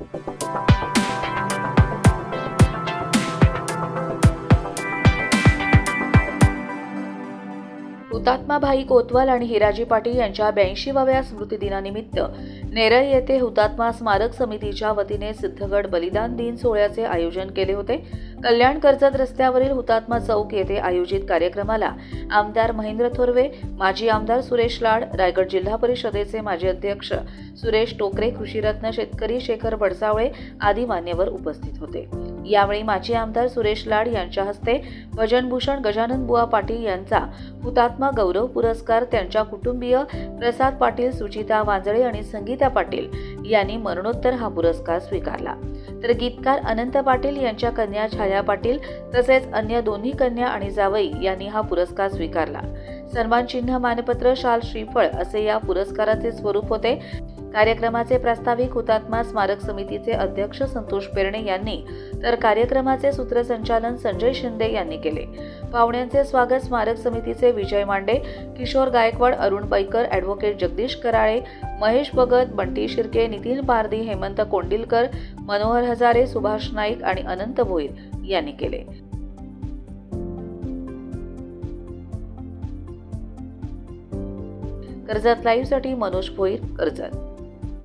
Thank you. हुतात्मा भाई कोतवाल आणि हिराजी पाटील यांच्या ब्याऐंशीवाव्या स्मृतिदिनानिमित्त नेरळ येथे हुतात्मा स्मारक समितीच्या वतीने सिद्धगड बलिदान दिन सोहळ्याचे आयोजन केले होते. कल्याण कर्जत रस्त्यावरील हुतात्मा चौक येथे आयोजित कार्यक्रमाला आमदार महेंद्र थोरवे माजी आमदार सुरेश लाड रायगड जिल्हा परिषदेचे माजी अध्यक्ष सुरेश टोकरे कृषीरत्न शेतकरी शेखर बडसावळे आदी मान्यवर उपस्थित होते. यावेळी माजी आमदार सुरेश लाड यांच्या हस्ते भजनभूषण गजानन बुवा पाटील यांचा हुतात्मा गौरव पुरस्कार त्यांच्या कुटुंबीय प्रसाद पाटील सुचिता वांजळे आणि संगीता पाटील यांनी मरणोत्तर हा पुरस्कार स्वीकारला. तर गीतकार अनंत पाटील यांच्या कन्या छाया पाटील तसेच अन्य दोन्ही कन्या आणि जावई यांनी हा पुरस्कार स्वीकारला. सन्मान चिन्ह मानपत्र शाल श्रीफळ असे या पुरस्काराचे स्वरूप होते. कार्यक्रमाचे प्रास्ताविक हुतात्मा स्मारक समितीचे अध्यक्ष संतोष पेरणे यांनी तर कार्यक्रमाचे सूत्रसंचालन संजय शिंदे यांनी केले. पाहुण्यांचे स्वागत स्मारक समितीचे विजय मांडे किशोर गायकवाड अरुण पैकर ॲडव्होकेट जगदीश कराळे महेश भगत बंटी शिर्के नितीन पारधी हेमंत कोंडिलकर मनोहर हजारे सुभाष नाईक आणि अनंत भोईर यांनी केले. कर्जत लाईव्हसाठी मनोज भोईर कर्जत.